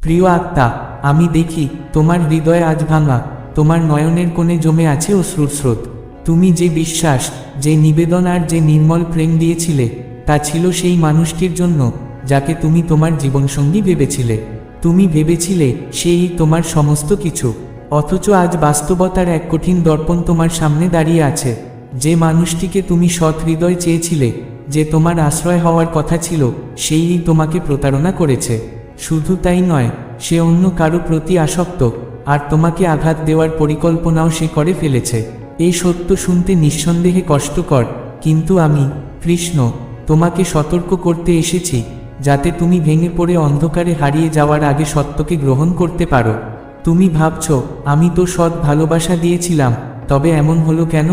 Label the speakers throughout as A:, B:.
A: প্রিয় আত্মা, আমি দেখি তোমার হৃদয় আজ ভাঙা, তোমার নয়নের কোণে জমে আছে অশ্রুর স্রোত। তুমি যে বিশ্বাস, যে নিবেদন আর যে নির্মল প্রেম দিয়েছিলে, তা ছিল সেই মানুষটির জন্য, যাকে তুমি তোমার জীবনসঙ্গী ভেবেছিলে। তুমি ভেবেছিলে সেই তোমার সমস্ত কিছু, অথচ আজ বাস্তবতার এক কঠিন দর্পণ তোমার সামনে দাঁড়িয়ে আছে। যে মানুষটিকে তুমি সৎ হৃদয় চেয়েছিলে, যে তোমার আশ্রয় হওয়ার কথা ছিল, সেই তোমাকে প্রতারণা করেছে। শুধু তাই নয়, সে অন্য কারও প্রতি আসক্ত, আর তোমাকে আঘাত দেওয়ার পরিকল্পনাও সে করে ফেলেছে। এই সত্য শুনতে নিঃসন্দেহে কষ্টকর, কিন্তু আমি, কৃষ্ণ, তোমাকে সতর্ক করতে এসেছি, যাতে তুমি ভেঙে পড়ে অন্ধকারে হারিয়ে যাওয়ার আগে সত্যকে গ্রহণ করতে পারো। তুমি ভাবছ, আমি তো সৎ ভালোবাসা দিয়েছিলাম, তবে এমন হলো কেন?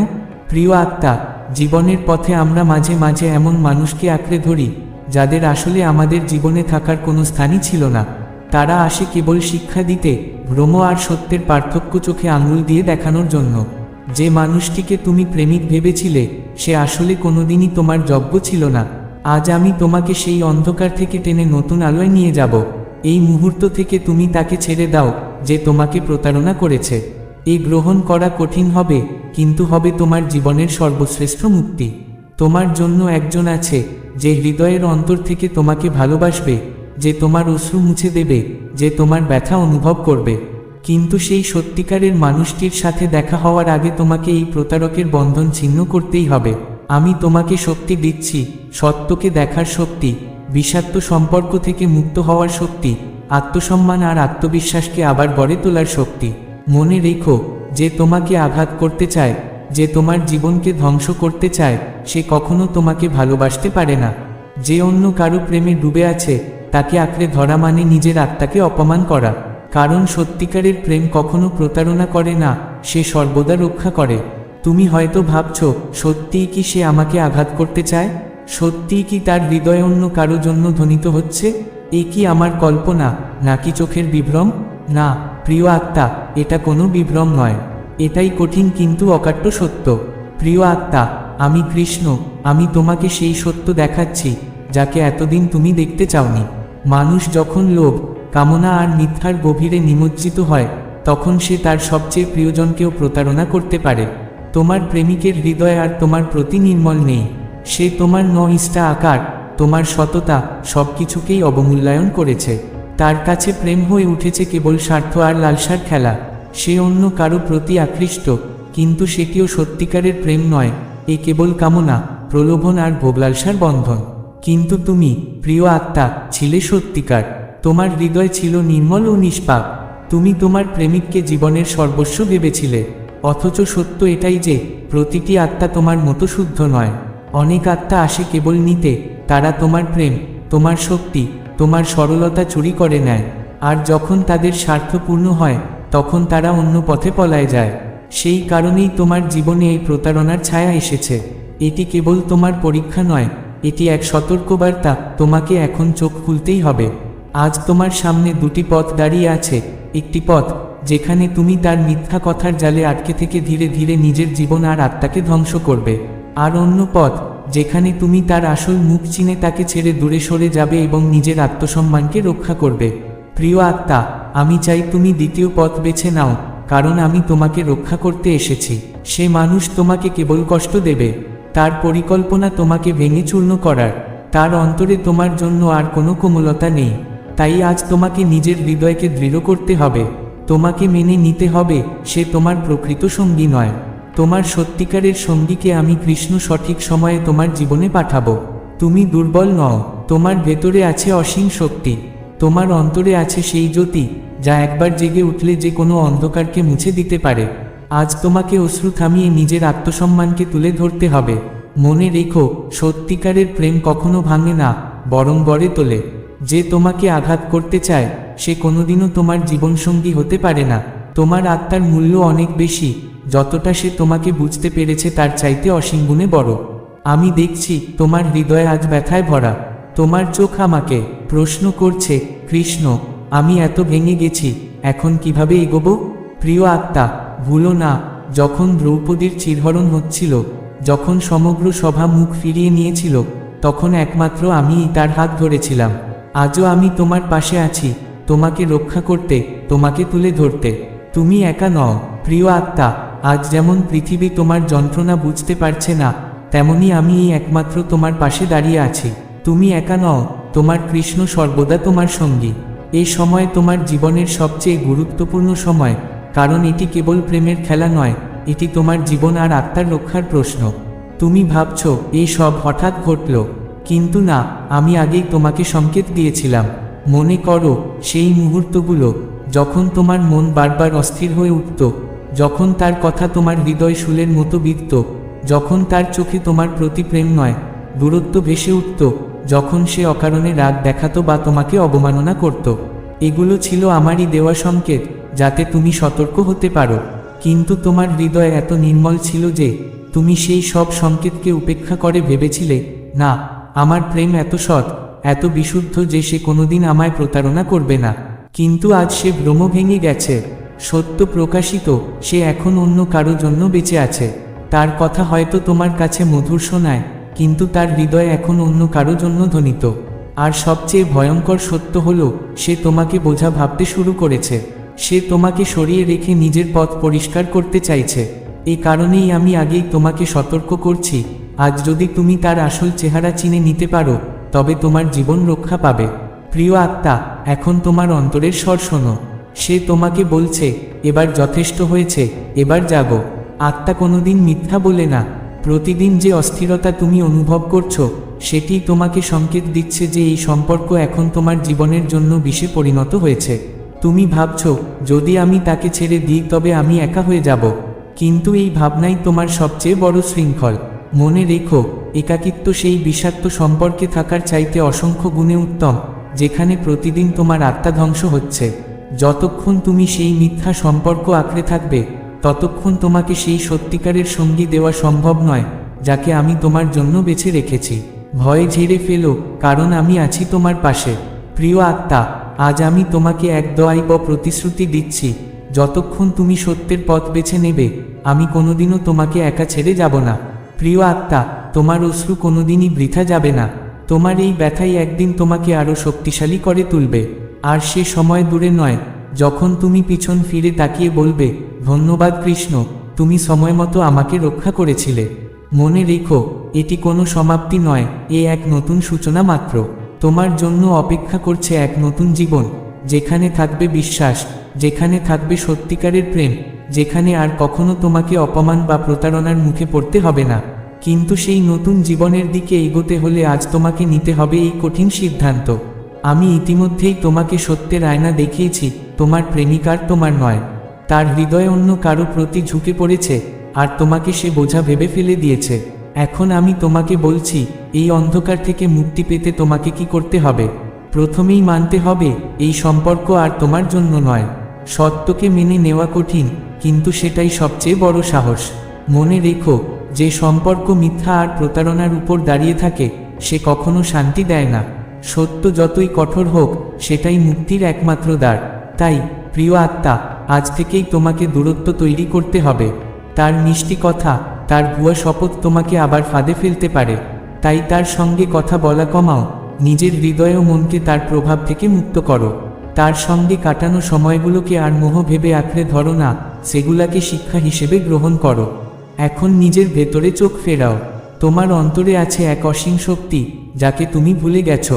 A: প্রিয় আত্মা, জীবনের পথে আমরা মাঝে মাঝে এমন মানুষকে আঁকড়ে ধরি যাদের আসলে আমাদের জীবনে থাকার কোনো স্থানই ছিল না, তারা আসে কেবল শিক্ষা দিতে ভ্রম আর সত্যের পার্থক্য চোখে আঙুল দিয়ে দেখানোর জন্য। যে মানুষটিকে তুমি প্রেমিক ভেবেছিলে, সে আসলে কোনোদিনই তোমার যজ্ঞ ছিল না। আজ আমি তোমাকে সেই অন্ধকার থেকে টেনে নতুন আলোয় নিয়ে যাব। এই মুহূর্ত থেকে তুমি তাকে ছেড়ে দাও, যে তোমাকে প্রতারণা করেছে। এই গ্রহণ করা কঠিন হবে, কিন্তু হবে তোমার জীবনের সর্বশ্রেষ্ঠ মুক্তি। তোমার জন্য একজন আছে, যে হৃদয়ের অন্তর থেকে তোমাকে ভালোবাসবে, যে তোমার অশ্রু মুছে দেবে, যে তোমার ব্যথা অনুভব করবে। কিন্তু সেই সত্যিকারের মানুষটির সাথে দেখা হওয়ার আগে তোমাকে এই প্রতারকের বন্ধন ছিন্ন করতেই হবে। আমি তোমাকে শক্তি দিচ্ছি, সত্যকে দেখার শক্তি, বিষাক্ত সম্পর্ক থেকে মুক্ত হওয়ার শক্তি, আত্মসম্মান আর আত্মবিশ্বাসকে আবার গড়ে তোলার শক্তি। মনে রেখো, যে তোমাকে আঘাত করতে চায়, যে তোমার জীবনকে ধ্বংস করতে চায় সে কখনো তোমাকে ভালোবাসতে পারে না। যে অন্য কারও প্রেমে ডুবে আছে, তাকে আঁকড়ে ধরা মানে নিজের আত্মাকে অপমান করা। কারণ সত্যিকারের প্রেম কখনো প্রতারণা করে না, সে সর্বদা রক্ষা করে। তুমি হয়তো ভাবছ, সত্যিই কি সে আমাকে আঘাত করতে চায়? সত্যিই কি তার হৃদয় অন্য কারও জন্য ধ্বনিত হচ্ছে? এ কি আমার কল্পনা, নাকি চোখের বিভ্রম? না, প্রিয় আত্মা, এটা কোনো বিভ্রম নয়। এটাই কঠিন কিন্তু অকাট্য সত্য। প্রিয় আত্মা আমি কৃষ্ণ, আমি তোমাকে সেই সত্য দেখাচ্ছি, যাকে এতদিন তুমি দেখতে চাওনি। মানুষ যখন লোভ, কামনা আর মিথ্যার গভীরে নিমজ্জিত হয়, তখন সে তার সবচেয়ে প্রিয়জনকেও প্রতারণা করতে পারে। তোমার প্রেমিকের হৃদয় আর তোমার প্রতি নির্মল নেই। সে তোমার নহিষ্ঠা আকার, তোমার সততা সব কিছুকেই অবমূল্যায়ন করেছে। তার কাছে প্রেম হয়ে উঠেছে কেবল স্বার্থ আর লালসার খেলা। সে অন্য কারও প্রতি আকৃষ্ট, কিন্তু সেটিও সত্যিকারের প্রেম নয়। এ কেবল কামনা, প্রলোভন আর ভোগলালসার বন্ধন। কিন্তু তুমি, প্রিয় আত্মা, ছিলে সত্যিকার। তোমার হৃদয় ছিল নির্মল ও নিষ্পাপ। তুমি তোমার প্রেমিককে জীবনের সর্বস্ব ভেবেছিলে। অথচ সত্য এটাই যে, প্রতিটি আত্মা তোমার মতো শুদ্ধ নয়। অনেক আত্মা আসে কেবল নিতে, তারা তোমার প্রেম, তোমার শক্তি, তোমার সরলতা চুরি করে নেয়। আর যখন তাদের স্বার্থপূর্ণ হয়, তখন তারা অন্য পথে পলায় যায়। সেই কারণেই তোমার জীবনে এই প্রতারণার ছায়া এসেছে। এটি কেবল তোমার পরীক্ষা নয়, এটি এক সতর্কবার্তা, তোমাকে এখন চোখ খুলতেই হবে। আজ তোমার সামনে দুটি পথ দাঁড়িয়ে আছে, একটি পথ, যেখানে তুমি তার মিথ্যা কথার জালে আটকে থেকে ধীরে ধীরে নিজের জীবন আর আত্মাকে ধ্বংস করবে। আর অন্য পথ, যেখানে তুমি তার আসল মুখ চিনে তাকে ছেড়ে দূরে সরে যাবে এবং নিজের আত্মসম্মানকে রক্ষা করবে। প্রিয় আত্মা, আমি চাই তুমি দ্বিতীয় পথ বেছে নাও কারণ আমি তোমাকে রক্ষা করতে এসেছি। সে মানুষ তোমাকে কেবল কষ্ট দেবে। তার পরিকল্পনা তোমাকে ভেঙে চূর্ণ করার। তার অন্তরে তোমার জন্য আর কোনো কোমলতা নেই। তাই আজ তোমাকে নিজের হৃদয়কে দৃঢ় করতে হবে। তোমাকে মেনে নিতে হবে, সে তোমার প্রকৃত সঙ্গী নয়। তোমার সত্যিকারের সঙ্গীকে আমি কৃষ্ণ সঠিক সময়ে তোমার জীবনে পাঠাবো। তুমি দুর্বল নও, তোমার ভেতরে আছে অসীম শক্তি। তোমার অন্তরে আছে সেই জ্যোতি। যা একবার জেগে উঠলে যে কোনো অন্ধকারকে মুছে দিতে পারে। আজ তোমাকে অশ্রু থামিয়ে নিজের আত্মসম্মানকে তুলে ধরতে হবে। মনে রেখো, সত্যিকারের প্রেম কখনো ভাঙে না, বরং গড়ে তোলে। যে তোমাকে আঘাত করতে চায়, সে কোনোদিনও তোমার জীবনসঙ্গী হতে পারে না। তোমার আত্মার মূল্য অনেক বেশি, যতটা সে তোমাকে বুঝতে পেরেছে তার চাইতে অসীম বড়। আমি দেখছি, তোমার হৃদয় আজ ব্যথায় ভরা। তোমার চোখ আমাকে প্রশ্ন করছে, কৃষ্ণ আমি এত ভেঙে গেছি, এখন কীভাবে এগোবো? প্রিয় আত্মা, ভুলো না, যখন দ্রৌপদীর চিরহরণ হচ্ছিল, যখন সমগ্র সভা মুখ ফিরিয়ে নিয়েছিল, তখন একমাত্র আমি তার হাত ধরেছিলাম। আজও আমি তোমার পাশে আছি, তোমাকে রক্ষা করতে, তোমাকে তুলে ধরতে। তুমি একা নও, প্রিয় আত্মা, আজ যেমন পৃথিবী তোমার যন্ত্রণা বুঝতে পারছে না, তেমনি আমি এই একমাত্র তোমার পাশে দাঁড়িয়ে আছি। তুমি একা নও, তোমার কৃষ্ণ সর্বদা তোমার সঙ্গী। এই সময় তোমার জীবনের সবচেয়ে গুরুত্বপূর্ণ সময়, কারণ এটি কেবল প্রেমের খেলা নয়, এটি তোমার জীবন আর আত্মার রক্ষার প্রশ্ন। তুমি ভাবছ এই সব হঠাৎ ঘটল। কিন্তু না, আমি আগেই তোমাকে সংকেত দিয়েছিলাম। মনে করো, সেই মুহূর্তগুলো, যখন তোমার মন বারবার অস্থির হয়ে উঠত, যখন তার কথা তোমার হৃদয় শুলের মতো বিধত, যখন তার চোখে তোমার প্রতি প্রেম নয়, দূরত্ব ভেসে উঠত যখন সে অকারণে রাগ দেখাতো বা তোমাকে অবমাননা করত। এগুলো ছিল আমারই দেওয়া সংকেত, যাতে তুমি সতর্ক হতে পারো। কিন্তু তোমার হৃদয় এত নির্মল ছিল যে, তুমি সেই সব সংকেতকে উপেক্ষা করে ভেবেছিলে, না, আমার প্রেম এত সৎ, এত বিশুদ্ধ যে সে কোনোদিন আমায় প্রতারণা করবে না। কিন্তু আজ সে ভ্রম ভেঙে গেছে। সত্য প্রকাশিত, সে এখন অন্য কারও জন্য বেঁচে আছে। তার কথা হয়তো তোমার কাছে মধুর শোনায়। কিন্তু তার হৃদয় এখন অন্য কারও জন্য ধ্বনিত। আর সবচেয়ে ভয়ঙ্কর সত্য হল, সে তোমাকে বোঝা ভাবতে শুরু করেছে। সে তোমাকে সরিয়ে রেখে নিজের পথ পরিষ্কার করতে চাইছে। এ কারণেই আমি আগেই তোমাকে সতর্ক করছি। আজ যদি তুমি তার আসল চেহারা চিনে নিতে পারো, তবে তোমার জীবন রক্ষা পাবে। প্রিয় আত্মা, এখন তোমার অন্তরের স্বর শোনো। সে তোমাকে বলছে, এবার যথেষ্ট হয়েছে, এবার জাগো। আত্মা কোনোদিন মিথ্যা বলে না। প্রতিদিন যে অস্থিরতা তুমি অনুভব করছ, সেটি তোমাকে সংকেত দিচ্ছে যে এই সম্পর্ক এখন তোমার জীবনের জন্য বিষে পরিণত হয়েছে। তুমি ভাবছ, যদি আমি তাকে ছেড়ে দিই তবে আমি একা হয়ে যাব। কিন্তু এই ভাবনাই তোমার সবচেয়ে বড় শৃঙ্খল। মনে রেখো, একাকিত্ব সেই বিষাক্ত সম্পর্কে থাকার চাইতে অসংখ্য গুণে উত্তম, যেখানে প্রতিদিন তোমার আত্মা ধ্বংস হচ্ছে। যতক্ষণ তুমি সেই মিথ্যা সম্পর্ক আঁকড়ে থাকবে ততক্ষণ তোমাকে সেই সত্যিকারের সঙ্গী দেওয়া সম্ভব নয়, যাকে আমি তোমার জন্য বেছে রেখেছি। ভয়ে ঝেড়ে ফেলো, কারণ আমি আছি তোমার পাশে। প্রিয় আত্মা, আজ আমি তোমাকে এক দোয়াই বা প্রতিশ্রুতি দিচ্ছি, যতক্ষণ তুমি সত্যের পথ বেছে নেবে, আমি কোনোদিনও তোমাকে একা ছেড়ে যাব না। প্রিয় আত্মা, তোমার অশ্রু কোনোদিনই বৃথা যাবে না। তোমার এই ব্যথাই একদিন তোমাকে আরও শক্তিশালী করে তুলবে। আর সে সময় দূরে নয় যখন তুমি পিছন ফিরে তাকিয়ে বলবে, ধন্যবাদ কৃষ্ণ, তুমি সময় মতো আমাকে রক্ষা করেছিলে। মনে রেখো, এটি কোনো সমাপ্তি নয়, এ এক নতুন সূচনা মাত্র। তোমার জন্য অপেক্ষা করছে এক নতুন জীবন, যেখানে থাকবে বিশ্বাস, যেখানে থাকবে সত্যিকারের প্রেম, যেখানে আর কখনো তোমাকে অপমান বা প্রতারণার মুখে পড়তে হবে না। কিন্তু সেই নতুন জীবনের দিকে এগোতে হলে আজ তোমাকে নিতে হবে এই কঠিন সিদ্ধান্ত। আমি ইতিমধ্যেই তোমাকে সত্যের আয়না দেখিয়েছি, তোমার প্রেমিকার তোমার নয়। তার হৃদয় অন্য কারও প্রতি ঝুঁকে পড়েছে, আর তোমাকে সে বোঝা ভেবে ফেলে দিয়েছে। এখন আমি তোমাকে বলছি, এই অন্ধকার থেকে মুক্তি পেতে তোমাকে কি করতে হবে? প্রথমেই মানতে হবে, এই সম্পর্ক আর তোমার জন্য নয়। সত্যকে মেনে নেওয়া কঠিন, কিন্তু সেটাই সবচেয়ে বড় সাহস। মনে রেখো, যে সম্পর্ক মিথ্যা আর প্রতারণার উপর দাঁড়িয়ে থাকে, সে কখনো শান্তি দেয় না। সত্য যতই কঠোর হোক, সেটাই মুক্তির একমাত্র দ্বার। তাই, প্রিয় আত্মা, আজ থেকেই তোমাকে দূরত্ব তৈরি করতে হবে। তার মিষ্টি কথা, তার ভুয়া শপথ তোমাকে আবার ফাঁদে ফেলতে পারে। তাই তার সঙ্গে কথা বলা কমাও, নিজের হৃদয় ও মনকে তার প্রভাব থেকে মুক্ত করো। তার সঙ্গে কাটানো সময়গুলোকে আর মোহ ভেবে আঁকড়ে ধরো না, সেগুলাকে শিক্ষা হিসেবে গ্রহণ করো। এখন নিজের ভেতরে চোখ ফেরাও। তোমার অন্তরে আছে এক অসীম শক্তি, যাকে তুমি ভুলে গেছ।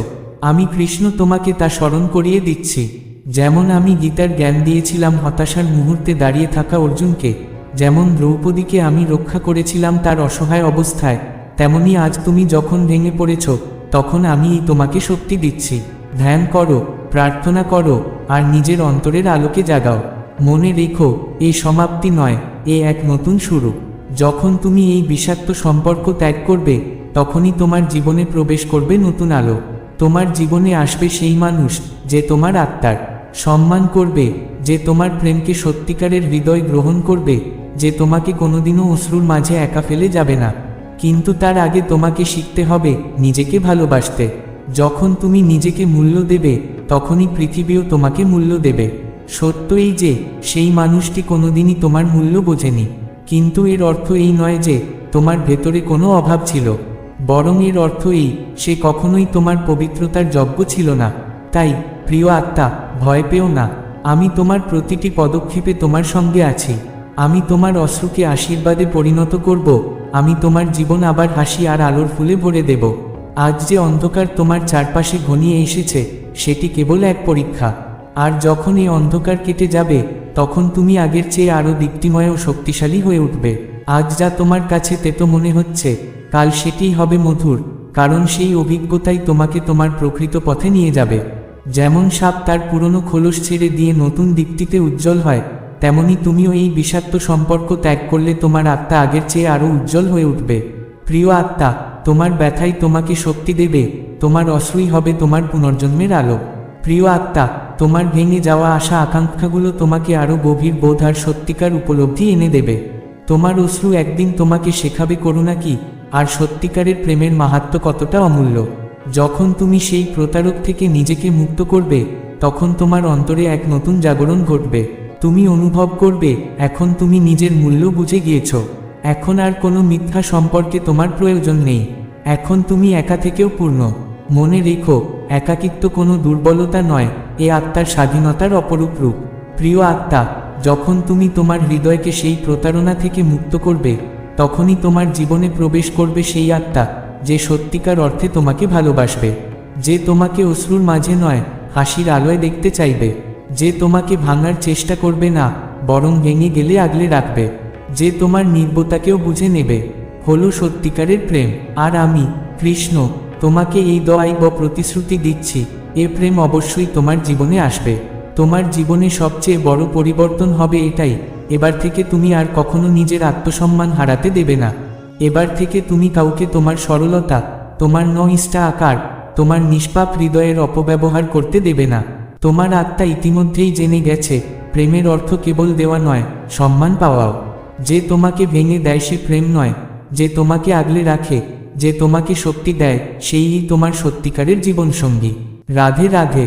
A: আমি কৃষ্ণ তোমাকে তা স্মরণ করিয়ে দিচ্ছি। যেমন আমি গীতার জ্ঞান দিয়েছিলাম হতাশার মুহূর্তে দাঁড়িয়ে থাকা অর্জুনকে, যেমন দ্রৌপদীকে আমি রক্ষা করেছিলাম তার অসহায় অবস্থায়, তেমনি আজ তুমি যখন ভেঙে পড়েছ, তখন আমি তোমাকে শক্তি দিচ্ছি। ধ্যান করো, প্রার্থনা করো, আর নিজের অন্তরের আলোকে জাগাও। মনে রেখো, এই সমাপ্তি নয়, এ এক নতুন শুরু। যখন তুমি এই বিষাক্ত সম্পর্ক ত্যাগ করবে, তখনই তোমার জীবনে প্রবেশ করবে নতুন আলো। তোমার জীবনে আসবে সেই মানুষ যে তোমার আত্মার সম্মান করবে, যে তোমার প্রেমকে সত্যিকারের হৃদয় গ্রহণ করবে, যে তোমাকে কোনোদিনও অশ্রুর মাঝে একা ফেলে যাবে না। কিন্তু তার আগে তোমাকে শিখতে হবে নিজেকে ভালোবাসতে। যখন তুমি নিজেকে মূল্য দেবে, তখনই পৃথিবীও তোমাকে মূল্য দেবে। সত্য এই যে, সেই মানুষটি কোনোদিনই তোমার মূল্য বোঝেনি। কিন্তু এর অর্থ এই নয় যে তোমার ভেতরে কোনো অভাব ছিল, বরং এর অর্থ এই, সে কখনোই তোমার পবিত্রতার যজ্ঞ ছিল না। তাই, প্রিয় আত্মা, ভয় পেও না। আমি তোমার প্রতিটি পদক্ষেপে তোমার সঙ্গে আছি। আমি তোমার অশ্রুকে আশীর্বাদে পরিণত করব। আমি তোমার জীবন আবার হাসি আর আলোর ফুলে ভরে দেব। আজ যে অন্ধকার তোমার চারপাশে ঘনিয়ে এসেছে, সেটি কেবল এক পরীক্ষা। আর যখন এই অন্ধকার কেটে যাবে তখন তুমি আগের চেয়ে আরও দীপ্তিময় ও শক্তিশালী হয়ে উঠবে। আজ যা তোমার কাছে তেতো মনে হচ্ছে, কাল সেটিই হবে মধুর, কারণ সেই অভিজ্ঞতাই তোমাকে তোমার প্রকৃত পথে নিয়ে যাবে। যেমন সাপ তার পুরনো খোলস ছেড়ে দিয়ে নতুন দিকটিতে উজ্জ্বল হয়, তেমনি তুমিও এই বিষাক্ত সম্পর্ক ত্যাগ করলে তোমার আত্মা আগের চেয়ে আরও উজ্জ্বল হয়ে উঠবে। প্রিয় আত্মা, তোমার ব্যথাই তোমাকে শক্তি দেবে, তোমার অশ্রুই হবে তোমার পুনর্জন্মের আলো। প্রিয় আত্মা তোমার ভেঙে যাওয়া আশা আকাঙ্ক্ষাগুলো তোমাকে আরও গভীর বোধ আর সত্যিকার উপলব্ধি এনে দেবে। তোমার অশ্রু একদিন তোমাকে শেখাবে করুণা কি, আর সত্যিকারের প্রেমের মাহাত্ম কতটা অমূল্য। যখন তুমি সেই প্রতারক থেকে নিজেকে মুক্ত করবে, তখন তোমার অন্তরে এক নতুন জাগরণ ঘটবে। তুমি অনুভব করবে, এখন তুমি নিজের মূল্য বুঝে গিয়েছ। এখন আর কোনো মিথ্যা সম্পর্কে তোমার প্রয়োজন নেই। এখন তুমি একা থেকেও পূর্ণ। মনে রেখো একাকিত্ব কোনো দুর্বলতা নয়, এ আত্মার স্বাধীনতার অপরূপ রূপ। প্রিয় আত্মা, যখন তুমি তোমার হৃদয়কে সেই প্রতারণা থেকে মুক্ত করবে, তখনই তোমার জীবনে প্রবেশ করবে সেই আত্মা, যে সত্যিকার অর্থে তোমাকে ভালোবাসবে। যে তোমাকে অশ্রুর মাঝে নয়, হাসির আলোয় দেখতে চাইবে। যে তোমাকে ভাঙার চেষ্টা করবে না, বরং ভেঙে গেলে আগলে রাখবে। যে তোমার নির্বতাকেও বুঝে নেবে, হলো সত্যিকারের প্রেম। আর আমি, কৃষ্ণ তোমাকে এই দোয়াই বা প্রতিশ্রুতি দিচ্ছি, এ প্রেম অবশ্যই তোমার জীবনে আসবে। তোমার জীবনে সবচেয়ে বড় পরিবর্তন হবে এটাই, এবার থেকে তুমি আর কখনো নিজের আত্মসম্মান হারাতে দেবে না। এবার থেকে তুমি কাউকে তোমার সরলতা, তোমার নইষ্টা আকার, তোমার নিষ্পাপ হৃদয়ের অপব্যবহার করতে দেবে না। তোমার আত্মা ইতিমধ্যেই জেনে গেছে, প্রেমের অর্থ কেবল দেওয়া নয়, সম্মান পাওয়াও। যে তোমাকে ভেঙে দেয় সে প্রেম নয়, যে তোমাকে আগলে রাখে যে তোমাকে শক্তি দেয় সেই তোমার সত্যিকারের জীবনসঙ্গী। রাধে রাধে।